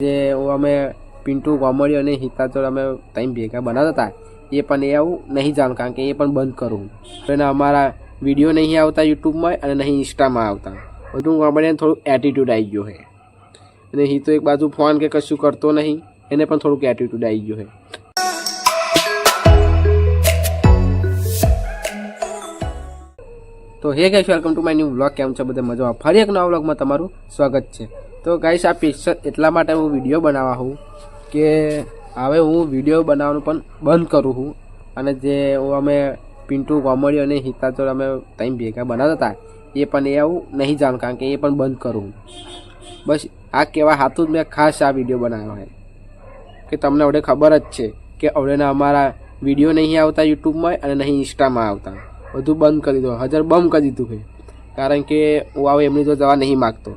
જે અમે પિન્ટુ ગોમડી અને હિતાચોર અમે ટાઈમ ભેગા બનાવતા હતા. એ પણ એ આવું નહીં જાણ, કારણ કે એ પણ બંધ કરવું અને અમારા વીડિયો નહીં આવતા યુટ્યુબમાં અને નહીં ઇન્સ્ટામાં આવતા. બધું ગોમડીને થોડું એટીટ્યૂડ આવી ગયો છે અને હિતો એક બાજુ ફોન કે કશું કરતો નહીં, એને પણ થોડુંક એટીટ્યૂડ આવી ગયો છે તો hey guys welcome to my new vlog કેમ છે? બધે મજામાં? ફરી એક નવા વ્લોગમાં તમારું સ્વાગત છે. તો ગાઈસ આ પિક્ચર એટલા માટે હું વીડિયો બનાવવા હું કે હવે હું વીડિયો બનાવવાનું પણ બંધ કરું છું અને જે અમે પિન્ટુ કોમેડી અને હિતાચોર અમે ટાઈમ ભેગા બનાવતા હતા, એ પણ એ આવું નહીં જાણ, કારણ કે એ પણ બંધ કરું બસ, આ કહેવા હાથું જ મેં ખાસ આ વીડિયો બનાવ્યો છે. કે તમને હવે ખબર જ છે કે હવેના અમારા વીડિયો નહીં આવતા યુટ્યુબમાં અને નહીં ઇન્સ્ટામાં આવતા. બધું બંધ કરી દો હજાર બંધ કરી દીધું છે. કારણ કે હું હવે એમની તો જવા નહીં માગતો.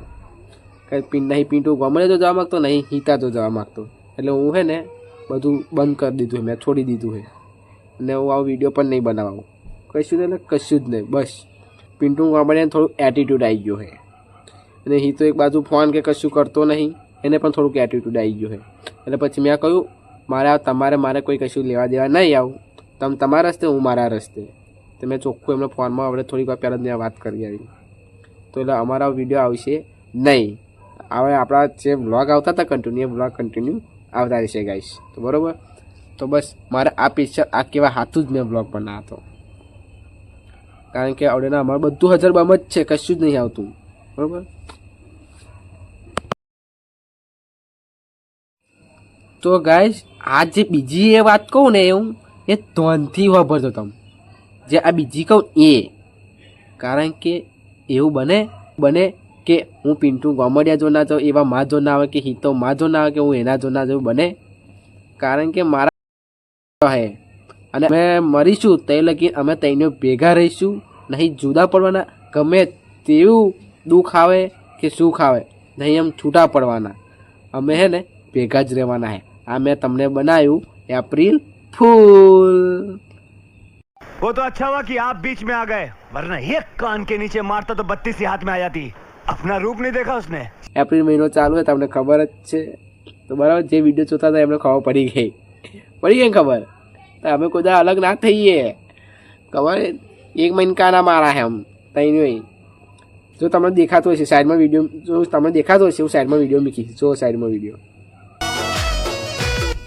કે પિન નહીં, પિન્ટુ ગમે તો જવા માગતો, નહીં, હિતા તો જવા માગતો. એટલે હું છે ને બધું બંધ કરી દીધું મેં છોડી દીધું છે. અને હું આવો વીડિયો પણ નહીં બનાવું. કશું એટલે કશું જ નહીં, બસ. પિન્ટુ ગમે થોડું એટીટ્યૂડ આવી ગયો છે. અને હિતો એક બાજુ ફોન કે કશું કરતો નહીં, એને પણ થોડુંક એટીટ્યૂડ આવી ગયો હે એટલે પછી મેં કહ્યું, મારે તમારે મારે કોઈ કશું લેવા દેવા નહીં આવું. તમે તમારા રસ્તે, હું મારા રસ્તે. તો મેં ચોખ્ખું એમને ફોનમાં આપણે થોડીક વાર પહેલાં જ વાત કરી આવી. તો એટલે અમારા વીડિયો આવશે નહીં. હવે આપણા જે વ્લોગ આવતા હતા કન્ટિન્યુ એ વ્લોગ કન્ટિન્યુ આવતા રહેશે ગાઈશ તો બરાબર? તો બસ, મારે આ પિક્ચર આ કેવા હાથું જ મેં બ્લોગ બનાવ્યો હતો. કારણ કે આવડેના અમારે બધું હજાર બામ જ છે, કશું જ નહીં આવતું. બરાબર? તો ગાઈસ આ જે બીજી એ વાત કહું ને હું એ ધોનથી વાપરતો તમે. જે આ બીજી કહું એ. કારણ કે એવું બને બને કે હું પિન્ટુ ગોમડિયા જો ના જાઉં એવા માં જો ના આવે કે હિતો માં જો ના આવે કે હું એના જો ના જાઉં બને કારણ કે મારા હે અને અમે મરીશું તે લગી અમે તઈને ભેગા રહીશું નહીં જુદા પડવાના ગમે તેવું દુઃખ આવે કે સુખ આવે નહીં એમ છૂટા પડવાના અમે હે ને ભેગા જ રહેવાના હે આ મેં તમને બનાવ્યું એપ્રિલ ફૂલ वो तो अच्छा हुआ कि आप बीच में आ गए वरना एक कान के नीचे मारता तो बत्तीस ही हाथ में आ जाती આપના રૂપ નહીં દેખા ઉસને? એપ્રિલ મહિનો ચાલુ હોય તમને ખબર જ છે. તો બરાબર જે વીડિયો જોતા હતા એમને ખબર પડી ગઈ. પડી ગઈ ખબર? તો અમે કોઈ અલગ ના થઈએ. ખબર? એક મહિનકાના મારા હે તઈ નહીં જો તમને દેખાતો હશે સાઈડમાં વીડિયો જો તમને દેખાતો હશે હું સાઈડમાં વીડિયો મૂકીશ. જો સાઈડમાં વીડિયો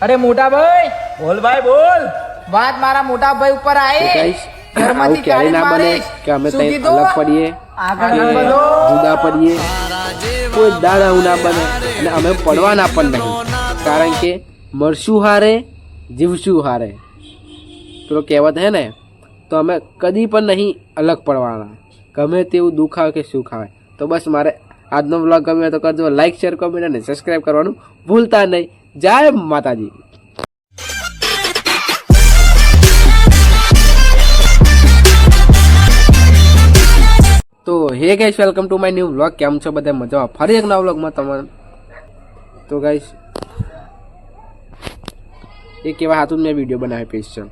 અરે મોટા ભાઈ બોલ. ભાઈ બોલ વાત મારા મોટા ભાઈ ઉપર આવી આવું ક્યારે ના બને કે અમે તઈ અલગ પડીએ. આગળ વધો જુદા પડીએ, કોઈ દાડ ઉના ના બને અને અમે પડવાના પણ નહીં. કારણ કે મરશું હારે, જીવશું હારે. પેલો કહેવત હે ને, તો અમે કદી પણ નહીં અલગ પડવાના. ગમે તેવું દુઃખ આવે કે સુખ આવે. તો બસ મારે આજનો બ્લોગ ગમ્યો તો કરજો લાઇક શેર કોમેન્ટ અને સબસ્ક્રાઈબ કરવાનું ભૂલતા નહીં. જય માતાજી. Hey guys welcome to my new vlog કેમ છો બધા? મજામાં? ફરી એક નવા વ્લોગમાં તમારે તો ગાઈસ એ કેવા હાથું મેં વીડિયો બનાવ્યો સ્પેશિયલ